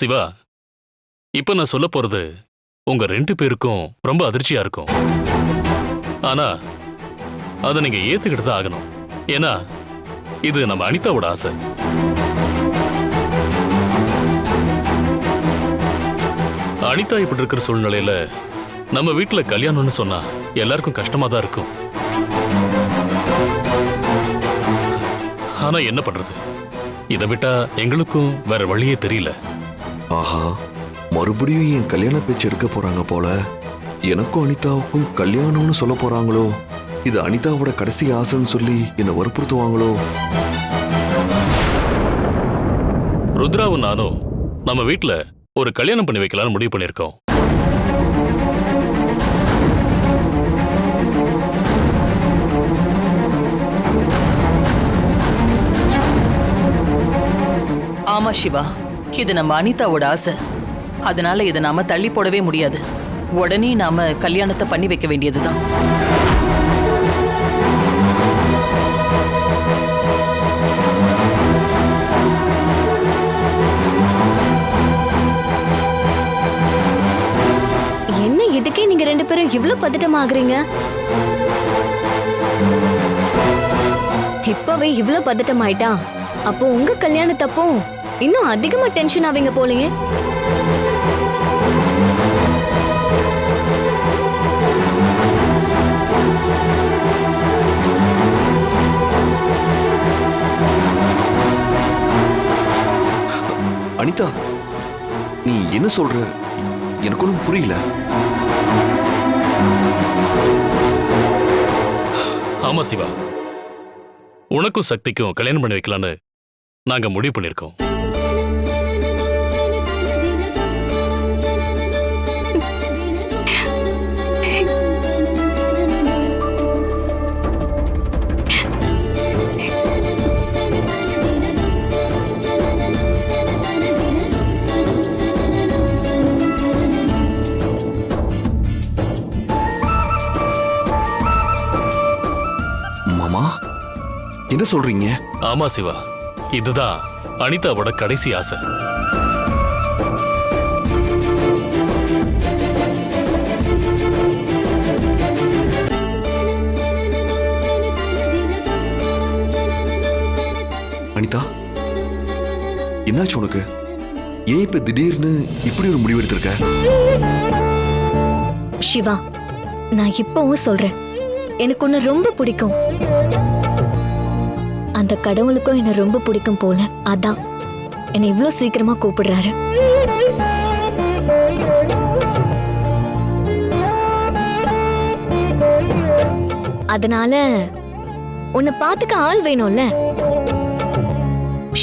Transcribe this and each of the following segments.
சிவா இப்ப நான் சொல்ல போறது உங்க ரெண்டு பேருக்கும் ரொம்ப அதிர்ச்சியா இருக்கும். ஆனா அதை நீங்க ஏத்துக்கிட்டு தான் ஆகணும். ஏன்னா இது நம்ம அனிதாவோட ஆசை. அனிதா இப்படி இருக்கிற சூழ்நிலையில நம்ம வீட்டுல கல்யாணம்னு சொன்னா எல்லாருக்கும் கஷ்டமா தான் இருக்கும். ஆனா என்ன பண்றது? இதை விட்டா எங்களுக்கும் வேற வழியே தெரியல. ஆஹா மறுபடியும் என் கல்யாண பேச்சு எடுக்க போறாங்க போல. எனக்கும் அனிதாவுக்கும் கல்யாணம்னு சொல்ல போறாங்களோ? இது அனிதாவோட கடைசி ஆசைன்னு சொல்லி என்னை வற்புறுத்துவாங்களோ? ருத்ராவும் நானும் நம்ம வீட்ல ஒரு கல்யாணம் பண்ணி வைக்கலாம்னு முடிவு பண்ணிருக்கோம் ஆமா சிவா. இது நம்ம அனிதாவோட ஆசை. அதனால இதை நாம தள்ளி போடவே முடியாது. உடனே நாம கல்யாணத்தை பண்ணி வைக்க வேண்டியதுதான். என்ன இதுக்கே நீங்க ரெண்டு பேரும் இவ்வளவு பதட்டமாகறீங்க? இப்பவே இவ்வளவு பதட்டம் ஆயிட்டா அப்போ உங்க கல்யாணத்தப்போ இன்னும் அதிகமா டென்ஷன் ஆவீங்க போலயே. அனிதா நீ என்ன சொல்ற? எனக்கு ஒன்றும் புரியல. ஆமா சிவா. உனக்கும் சக்திக்கும் கல்யாணம் பண்ணி வைக்கலாம்னு நாங்க முடிவு பண்ணிருக்கோம் என்ன சொல்றீங்க? ஆமா சிவா இதுதான் அனிதாவோட கடைசி ஆசை. அனிதா என்னாச்சு உனக்கு? ஏன் இப்ப திடீர்னு இப்படி ஒரு முடிவு எடுத்திருக்க? சிவா நான் இப்பவும் சொல்றேன். எனக்கு உன்னை ரொம்ப பிடிக்கும். அந்த கடவுளுக்கும் என்ன ரொம்ப பிடிக்கும் போல. அதான். என்னை இவ்ளோ சீக்கிரமா கூப்பிடுறாரு. அதனால உன்னை பார்த்துக்க ஆள் வேணும்ல.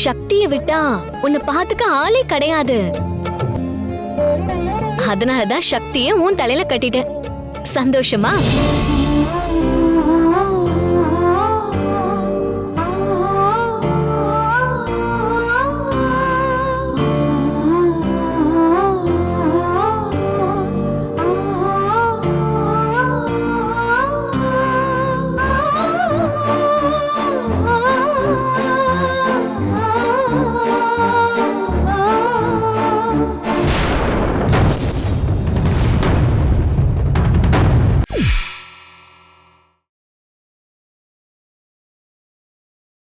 சக்திய விட்டா உன்னை பார்த்துக்க ஆளே கிடையாது. அதனாலதான் சக்தியை உன் தலையில கட்டிட்டேன். சந்தோஷமா?